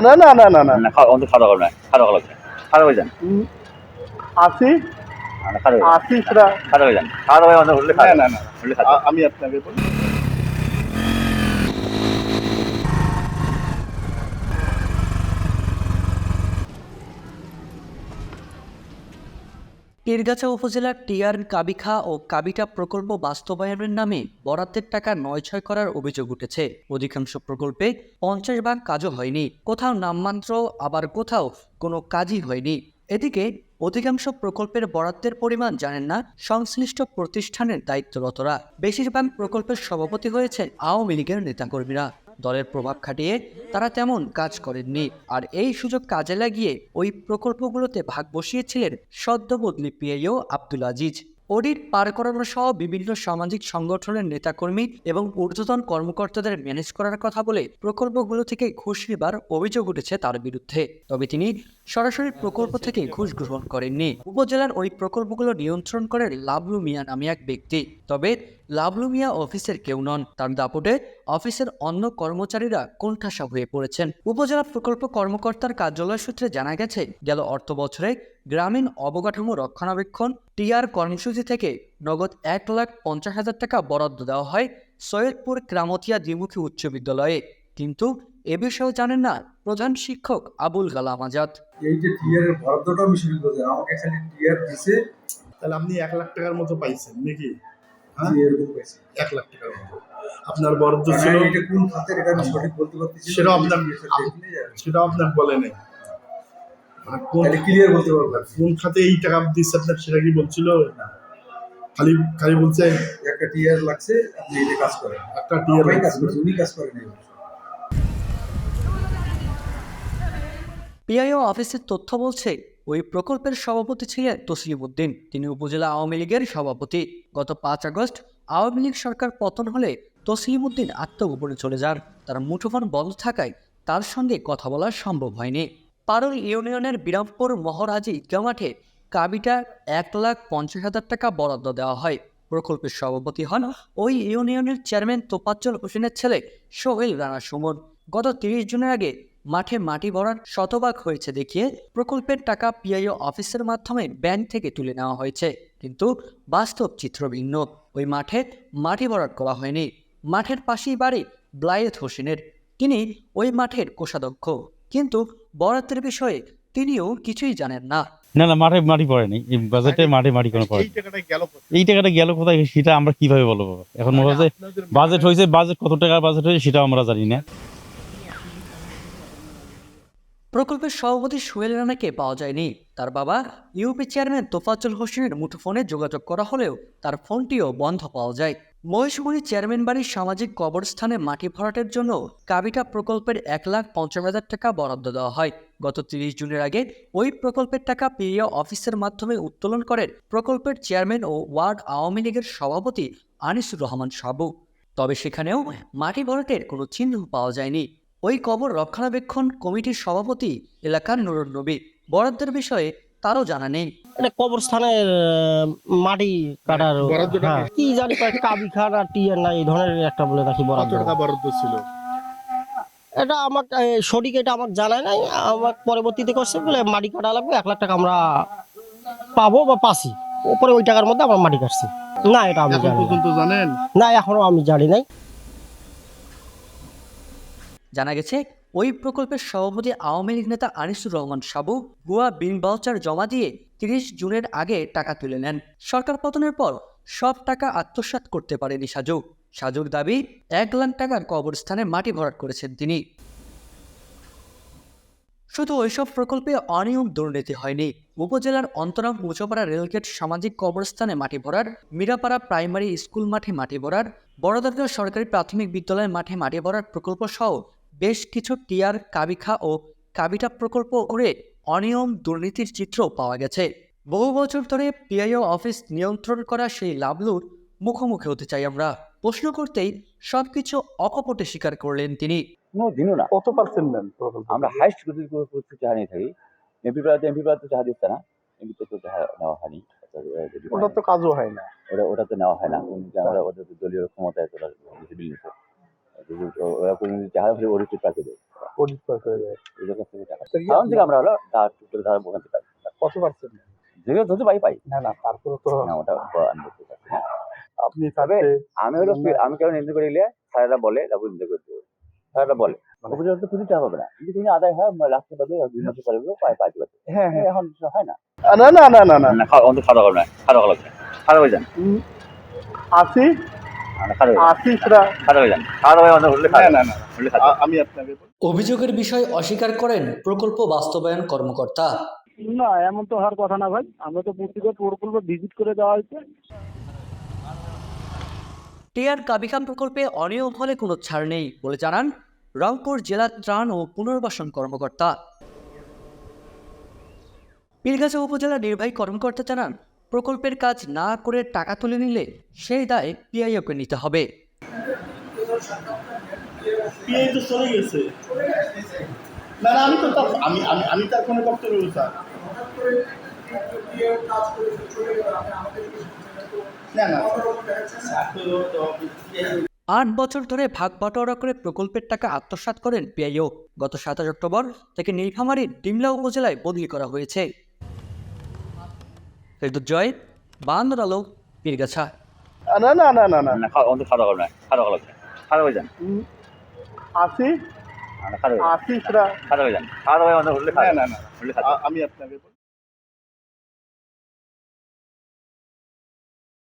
না না না না না। না খাওয়া অন্তত খাওয়া করবে না খাওয়া লাগবে খাওয়া হয়ে যান আশি আশি সেটা? খাওয়া হয়ে যান খাওয়া দাওয়া অন্তত উঠলে না, না, না। আমি আপনাকে বলি। পীরগাছা উপজেলার টিয়ার, কাবিখা ও কাবিটা প্রকল্প বাস্তবায়নের নামে বরাদ্দের টাকা নয় ছয় করার অভিযোগ উঠেছে। অধিকাংশ প্রকল্পে পঞ্চাশ ভাগ কাজও হয়নি। কোথাও নামমাত্র, আবার কোথাও কোনো কাজই হয়নি। এদিকে অধিকাংশ প্রকল্পের বরাদ্দের পরিমাণ জানেন না সংশ্লিষ্ট প্রতিষ্ঠানের দায়িত্বরতরা। বেশিরভাগ প্রকল্পের সভাপতি হয়েছেন আওয়ামী লীগের নেতাকর্মীরা। দলের প্রভাব খাটিয়ে তারা তেমন কাজ করেননি। আর এই সুযোগ কাজে লাগিয়ে ওই প্রকল্পগুলোতে ভাগ বসিয়েছিলেন সদ্য বদলি পিআইও আব্দুল আজিজ। অডিট পার করানো সহ বিভিন্ন সামাজিক সংগঠনের নেতাকর্মী এবং ঊর্ধ্বতন কর্মকর্তাদের ম্যানেজ করার কথা বলে প্রকল্পগুলো থেকে ঘুষ নেবার অভিযোগ উঠেছে তার বিরুদ্ধে। তবে তিনি সরাসরি প্রকল্প থেকে ঘুষ গ্রহণ করেননি। উপজেলার ওই প্রকল্পগুলো নিয়ন্ত্রণ করেন লাবলু মিয়া নামে এক ব্যক্তি। তবে লাবলু মিয়া অফিসের কেউ নন। তার দাপটে অফিসের অন্য কর্মচারীরা কোণঠাসা হয়ে পড়েছেন। উপজেলা প্রকল্প কর্মকর্তার কার্যালয় সূত্রে জানা গেছে গেল অর্থ বছরে গ্রামীণ অবকাঠামো রক্ষণাবেক্ষণ টিআর কর্মসূচি থেকে নগদ এক লাখ পঞ্চাশ হাজার টাকা বরাদ্দ দেওয়া হয় সৈয়দপুর ক্রামতিয়া দ্বিমুখী উচ্চ বিদ্যালয়ে। কিন্তু এ বিষয়েও জানেন না প্রধান শিক্ষক আবুল কালাম আজাদ। এই যে টিয়ারের বরাদ্দটা আমি শুরু আমাকে খালি টিয়ার দিছে তাহলে আপনি এক লাখ টাকার মতো পাইছেন নাকি? হ্যাঁ? এক লাখ টাকার মতো। আপনার বরাদ্দ মানে ছিল এটা কোন খাতের এটা আমি সঠিক বলতে পারতেছি সেটাও আপনার- সেটা সেটাও আপনার বলে নেই। মানে কোন ক্লিয়ার বলতে পারব না। কোন খাতে এই টাকা দিচ্ছে আপনার সেটা কি বলছিল? খালি খালি বলছে একটা টিয়ার লাগছে আপনি এটা কাজ করেন। একটা টিয়ার কাজ করছি উনি কাজ করেন পিআইও অফিসের তথ্য বলছে ওই প্রকল্পের সভাপতি ছিলেন তসলিম উদ্দিন তিনি উপজেলা আওয়ামী লীগের সভাপতি। গত পাঁচ আগস্ট আওয়ামী লীগ সরকার পতন হলে তসলিম উদ্দিন আত্মগোপনে চলে যান। তার মুঠোফোন বন্ধ থাকায় তার সঙ্গে কথা বলা সম্ভব হয়নি। পারুল ইউনিয়নের বিরামপুর মহারাজি ঈদগাহ মাঠে কাবিটা এক লাখ পঞ্চাশ হাজার টাকা বরাদ্দ দেওয়া হয়। প্রকল্পের সভাপতি হন ওই ইউনিয়নের চেয়ারম্যান তোপাজ্জল হোসেনের ছেলে সোহেল রানা সুমন। গত তিরিশ জনের আগে মাঠে মাটি ভরার শতভাগ হয়েছে দেখিয়ে প্রকল্পের টাকা পিআইও অফিসের মাধ্যমে ব্যাংক থেকে তুলে নেওয়া হয়েছে। কিন্তু বাস্তব চিত্র ভিন্ন। ওই মাঠে মাটি ভরাট করা হয়নি। মাঠের পাশেই বাড়ি ব্লায়েত হোসেনের। তিনি ওই মাঠের কোষাধ্যক্ষ। কিন্তু বরাদ্দের বিষয়ে তিনিও কিছুই জানেন না। না না মাঠে মাটি পড়ে পড়েনি এই বাজেটে মাঠে মাটি কোনো পড়ে এই টাকাটা গেল কোথায়? এই টাকাটা গেল কোথায় সেটা আমরা কীভাবে বলব? এখন মনে হচ্ছে বাজেট হয়েছে বাজেট কত টাকার বাজেট হয়েছে সেটাও আমরা জানি না। প্রকল্পের সভাপতি সোহেল রানাকে পাওয়া যায়নি। তার বাবা ইউপি চেয়ারম্যান তোফাজ্জল হোসেনের মুঠোফোনে যোগাযোগ করা হলেও তার ফোনটিও বন্ধ পাওয়া যায়। মহেশমণি চেয়ারম্যান বাড়ির সামাজিক কবরস্থানে মাটি ভরাটের জন্য কাবিটা প্রকল্পের এক লাখ পঞ্চাশ হাজার টাকা বরাদ্দ দেওয়া হয়। গত তিরিশ জুনের আগে ওই প্রকল্পের টাকা পিরিয়া অফিসের মাধ্যমে উত্তোলন করেন প্রকল্পের চেয়ারম্যান ও ওয়ার্ড আওয়ামী লীগের সভাপতি আনিসুর রহমান সাবু। তবে সেখানেও মাটি ভরাটের কোনো চিহ্ন পাওয়া যায়নি। ওই কবর রক্ষণাবেক্ষণ কমিটির সভাপতি এলাকার নুরুল নবী। বরাদ্দের বিষয়ে তারও জানা নেই। এটা কবরস্থানের মাটি কাটার হ্যাঁ, কি জানি কাবি খান আর টিয়ার না এই ধরনের একটা বলে নাকি বরাদ্দ। বরাদ্দ ছিল? এটা আমাকে এ, সঠিক এটা আমাকে জানায় নাই। আমার পরবর্তীতে করছে বলে মাটি কাটা লাগবে এক লাখ টাকা আমরা পাবো বা পাসি। ওপরে ওই টাকার মধ্যে আমরা মাটি কাটছি। না এটা আমি জানি না এখনও আমি জানি নাই। জানা গেছে, ওই প্রকল্পের সভাপতি আওয়ামী লীগ নেতা আনিসুর রহমান সাবু ভুয়া বিন বাউচার জমা দিয়ে তিরিশ জুনের আগে টাকা তুলে নেন। সরকার পতনের পর সব টাকা আত্মসাৎ করতে পারেনি সাজু। সাজুর দাবি, এক লাখ টাকার কবরস্থানে মাটি ভরাট করেছেন তিনি। শুধু ওইসব প্রকল্পে অনিয়ম দুর্নীতি হয়নি। উপজেলার অন্তরম মুচপাড়া রেলগেট সামাজিক কবরস্থানে মাটি ভরার মিরাপাড়া প্রাইমারি স্কুল মাঠে মাটি ভরার বড়দরগাঁ সরকারি প্রাথমিক বিদ্যালয় মাঠে মাটি ভরার প্রকল্প সহ বেশ কিছু টিয়ার কাবিখা ও কাবিটা প্রকল্প করে অনিয়ম দুর্নীতির চিত্র পাওয়া গেছে। বহু বছর ধরে পিআইও অফিস নিয়ন্ত্রণ করা সেই লাভলুর মুখোমুখি হতে চাই আমরা। প্রশ্ন করতেই সবকিছু অকপটে স্বীকার করলেন তিনি। কোনো দিনও না। কত পার্সেন্ট নেন আমরা হাইস্ট যদি কোনো কিছু থাকি এমপি প্রার্থী এমপি প্রার্থী চাহা দিচ্ছে না এমপি তো নেওয়া হয়নি। ওটা তো কাজও হয় না। ওটা ওটা তো নেওয়া হয় না। আমরা ওটা তো দলীয় ক্ষমতায় তোলা বিল নিতে করে আমি কেমন এনজয় করে গেলে স্যারেরা বলে তারপর করতে হবে স্যারেরা বলে না কিন্তু তুমি আদায় হয় লাস্টে পাবে দুই মাসে পারবে হ্যাঁ হ্যাঁ এখন হয় না না না না না না না খাওয়া খাওয়া খাওয়া অভিযোগের বিষয় অস্বীকার করেন প্রকল্প বাস্তবায়ন কর্মকর্তা। না এমন তো হওয়ার কথা না ভাই। আমরা তো প্রতিটা প্রকল্প ভিজিট করে দেওয়া হয়েছে। টিআর কাবিখাম প্রকল্পে অনিয়ম হলে কোনো ছাড় নেই বলে জানান রংপুর জেলা ত্রাণ ও পুনর্বাসন কর্মকর্তা। পীরগাছা উপজেলা নির্বাহী কর্মকর্তা জানান প্রকল্পের কাজ না করে টাকা তুলে নিলে সেই দায় পিআইওকে নিতে হবে। পিএই তো চলে গেছে। না না আমি তো আমি আমি আমি তার কোনো বক্তব্য স্যার। না না স্যার। তো- তো- আট বছর ধরে ভাগ বাটোয়ারা করে প্রকল্পের টাকা আত্মসাৎ করেন পিআইও। গত সাতাশ অক্টোবর তাকে নীলফামারীর ডিমলা উপজেলায় বদলি করা হয়েছে। জয় বান্দর আলো পীরগাছা না না না না না। না খাওয়া দাওয়া না খাওয়া দাওয়া খাওয়া দাওয়া যান আসি সেটা খাওয়া দাওয়া যান খাওয়া দাওয়া না না আমি আপনাকে